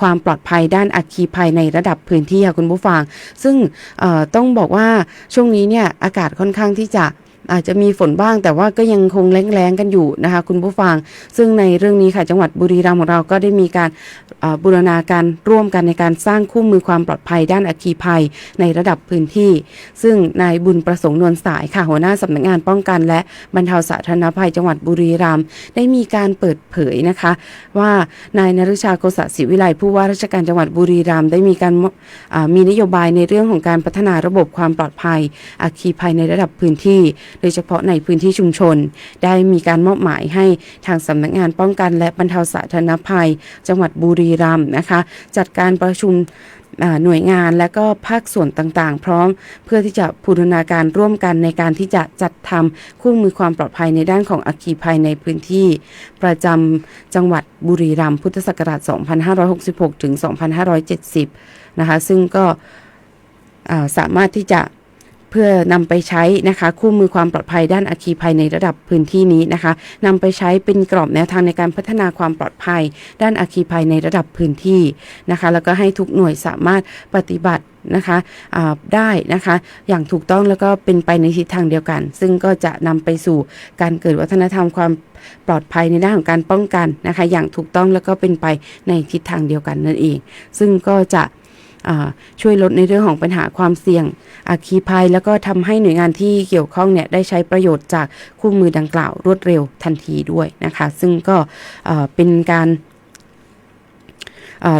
ความปลอดภัยด้านอัคคีภัยในระดับพื้นที่ค่ะคุณผู้ฟัง ซึ่งต้องบอกว่าช่วงนี้เนี่ยอากาศค่อนข้างที่จะ อาจจะมีฝนบ้างแต่ว่าก็ยังคงแรงๆกันอยู่นะคะ คุณผู้ฟัง ซึ่งในเรื่องนี้ค่ะจังหวัดบุรีรัมย์ของเราก็ได้มีการบูรณาการร่วมกันในการสร้างคู่มือความปลอดภัยด้านอัคคีภัยในระดับพื้นที่ ซึ่งนายบุญประสงค์นวลสายค่ะหัวหน้าสำนักงานป้องกัน และบรรเทาสาธารณภัยจังหวัดบุรีรัมย์ได้มีการเปิดเผยนะคะ ว่านายนฤชาโกษศิวิไลผู้ว่าราชการจังหวัดบุรีรัมย์ได้มีการมีนโยบายในเรื่องของการพัฒนาระบบความปลอดภัยอัคคีภัยในระดับพื้นที่โดยเฉพาะในพื้นที่ชุมชน ได้มีการมอบหมายให้ทางสำนักงานป้องกันและบรรเทาสาธารณภัย จังหวัดบุรีรัมย์นะคะ จัดการประชุมหน่วยงานและก็ภาคส่วนต่างๆ พร้อม เพื่อที่จะบูรณาการร่วมกันในการที่จะจัดทำคู่มือความปลอดภัยในด้านของอัคคีภัยในพื้นที่ ประจำจังหวัดบุรีรัมย์พุทธศักราช 2566 ถึง 2570 นะคะ ซึ่งก็สามารถที่จะ พื่อนำไปใช้นะคะคู่มือความปลอดภัยด้านอัคคีภัยในระดับพื้นที่นี้นะคะนำไปใช้เป็นกรอบแนวทางในการพัฒนาความปลอดภัย ด้านอัคคีภัยในระดับพื้นที่นะคะแล้วก็ให้ทุกหน่วยสามารถปฏิบัตินะคะได้นะคะอย่างถูกต้องแล้วก็เป็นไปในทิศทางเดียวกัน ซึ่งก็จะนำไปสู่การเกิดวัฒนธรรมความปลอดภัยในด้านของการป้องกันนะคะอย่างถูกต้องแล้วก็เป็นไปในทิศทางเดียวกันนั่นเอง ซึ่งก็จะ ช่วยลดในเรื่องของปัญหาความเสี่ยงอาคีภัย แล้วก็ทำให้หน่วยงานที่เกี่ยวข้องเนี่ยได้ใช้ประโยชน์จากคู่มือดังกล่าวรวดเร็วทันทีด้วยนะคะ ซึ่งก็เป็นการ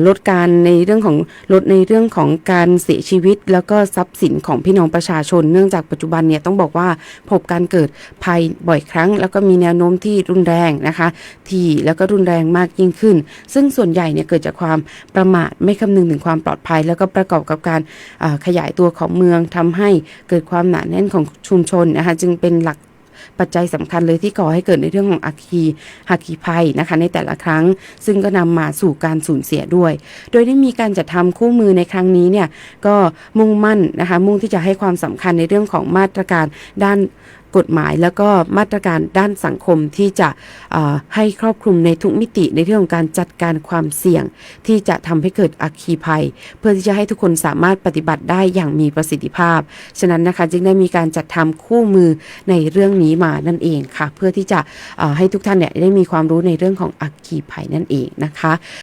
ลดการในเรื่องของลดในเรื่องของการเสียชีวิต แล้วก็ทรัพย์สินของพี่น้องประชาชน เนื่องจากปัจจุบันเนี่ยต้องบอกว่าพบการเกิดภัยบ่อยครั้ง แล้วก็มีแนวโน้มที่รุนแรงนะคะที่แล้วก็รุนแรงมากยิ่งขึ้น ซึ่งส่วนใหญ่เนี่ยเกิดจากความประมาทไม่คำนึงถึงความปลอดภัย แล้วก็ประกอบกับการขยายตัวของเมืองทำให้เกิดความหนาแน่นของชุมชนนะคะจึงเป็นหลัก ปัจจัยสำคัญเลยที่ก่อให้เกิดในเรื่องของอัคคีหักคีภัยนะคะในแต่ละครั้ง ซึ่งก็นำมาสู่การสูญเสียด้วย โดยได้มีการจัดทำคู่มือในครั้งนี้เนี่ยก็มุ่งมั่นนะคะมุ่งที่จะให้ความสำคัญในเรื่องของมาตรการด้าน กฎหมายแล้วก็มาตรการด้านสังคมที่จะให้ครอบคลุมในทุกมิติในเรื่องของการจัดการความเสี่ยง ที่จะทำให้เกิดอัคคีภัย เพื่อที่จะให้ทุกคนสามารถปฏิบัติได้อย่างมีประสิทธิภาพ ฉะนั้นนะคะจึงได้มีการจัดทำคู่มือในเรื่องนี้มานั่นเองค่ะ เพื่อที่จะให้ทุกท่านเนี่ยได้มีความรู้ในเรื่องของอัคคีภัยนั่นเองนะคะ